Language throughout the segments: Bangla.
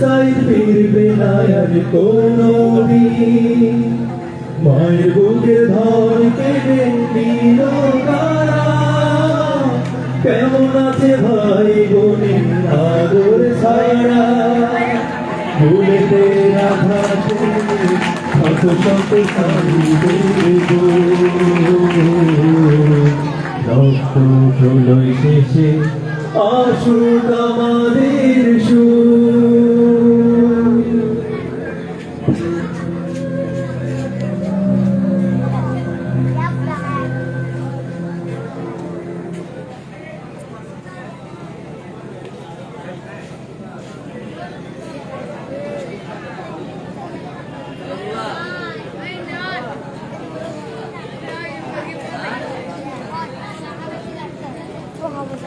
সাইদ ফিরবে না আর কোনো মায়ের বুকের ধর কেমন আছে ভাই বোনের আদর ছাড়া? ভুলেতে রাখা কত শেষে আমাদের 不好不好。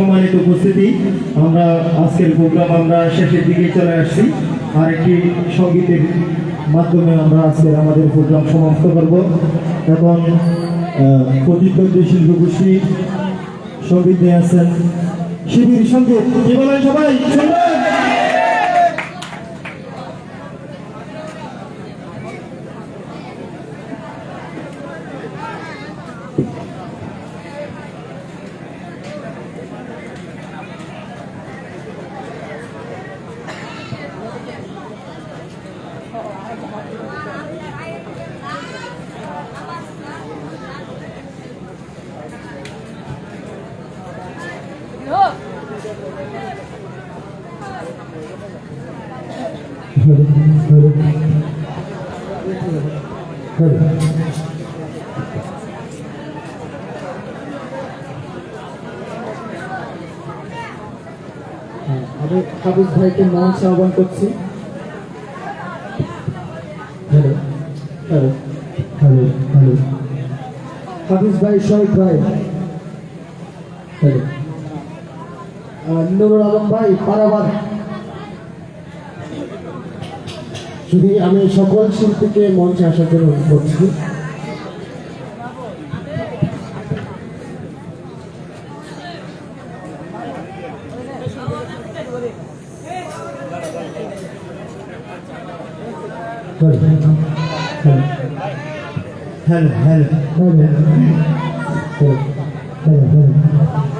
সম্মানিত উপস্থিতি, আমরা আজকের প্রোগ্রাম আমরা শেষের দিকে চলে আসছি। আর একটি সঙ্গীতের মাধ্যমে আমরা আজকের আমাদের প্রোগ্রাম সমাপ্ত করব এবং প্রতিদ্বন্দ্বী শিল্পগোষ্ঠী সংগীত নিয়ে আসছেন শিবির সংগীত। সবাই? আমি হাবিজ ভাইকে মঞ্চে আহ্বান করছি। Hello hello hello hello Habij ভাই শহীদ ভাই। হ্যালো নুরুল আলম ভাই পারাবার। যদি আমি সকল শিল্পীকে মঞ্চে আসার জন্য করছি। Hello hello. Hello hello hello hello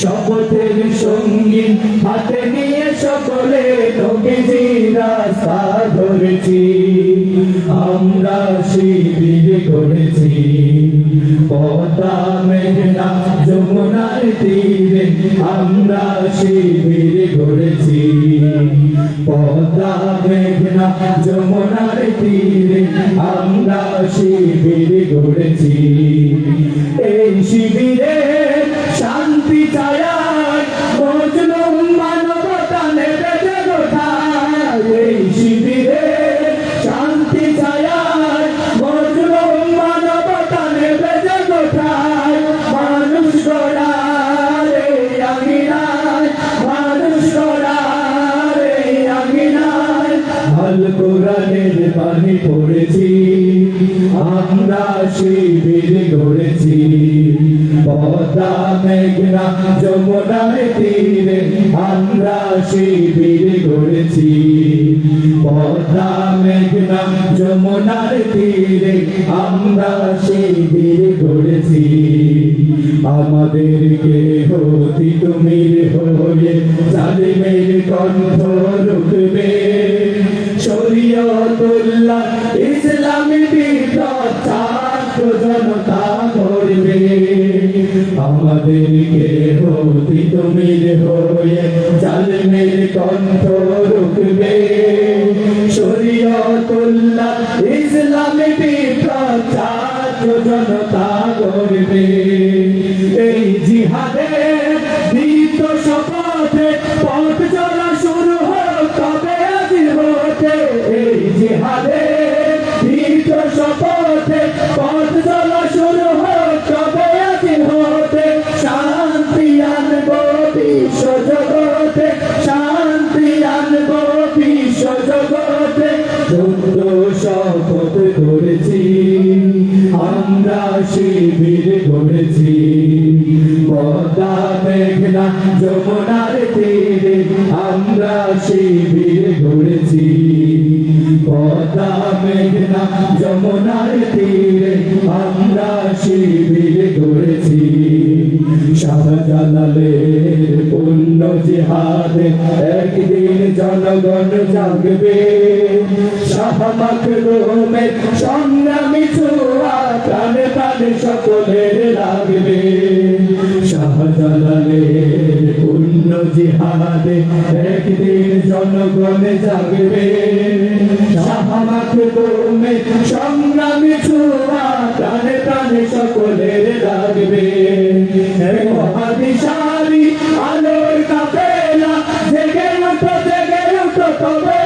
শপথের সঙ্গী হাতে নিয়ে পদ্মা মেঘনা যমুনার তীরে আমরা শিবির ঘুরেছি। পদা মেঘনা যমুনার তীরে আমরা শিবির ঘুরেছি। এই শিবিরে শান্তি ছায়ায় আল কোরআনের পানি পড়েছি, আমরা শিবির গড়েছি পদ্মা মেঘনা যমুনার তীরে আমরা শিবির গড়েছি পদ্মা মেঘনা যমুনার তীরে আমরা শিবির গড়েছি আমাদেরকে হতি তুমি হয়ে জালিমের কণ্ঠ রুখবে। শরীয়তুল্লাহ ইসলামী বিপ্লব ছাত্র জনতা করবে আমাদেরকে হতি তুমি হয়ে জালিমের কণ্ঠ রুখবে। শরীয়তুল্লাহ, ইসলামী বিপ্লব জনতা করবে জিহাদে দীপ্ত শপথে পথ চলা শুরু হোক, তবে আজ হতে শান্তি আনব বিশ্ব জগতে, শান্তি আনব বিশ্ব জগতে। যুদ্ধ শপথ করেছি আমরা শিবির করেছি পদ্মা মেঘনা যমুনার তীরে আমরা শিবির যমুনার তীরে আমরা শিবির গড়েছি শাহজালালের পুণ্য জিহাদে একদিন জনগণ জাগবে। শাহ মাকরুমের সংগ্রামী ছোঁয়া সকলের লাগবে। শাহজালালের জিহাদে একদিন জনগণ জাগবে। শাহ তুমি সংগ্রামী ছোঁয়া প্রাণে প্রাণে সকলের লাগবে মহাবিশালী আলোর কাপেলা জেগে উঠো জেগে উঠো তবে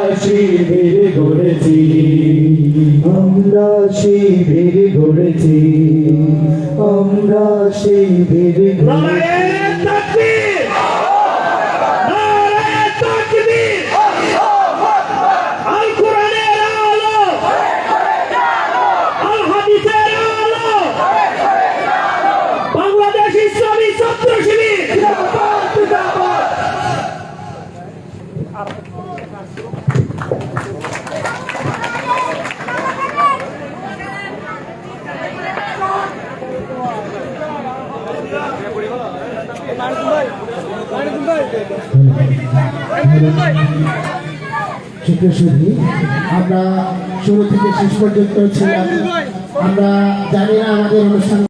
গড়েছি আমরা সেই নারায়ে তাকবীর নারায়ে তাকবীর আল কোরআনের আলো আল হাদিসের আলো বাংলাদেশ ইসলামী ছাত্র শিবির আমরা শুরু থেকে শেষ পর্যন্ত ছিলাম। আমরা জানি না আমাদের অনুষ্ঠান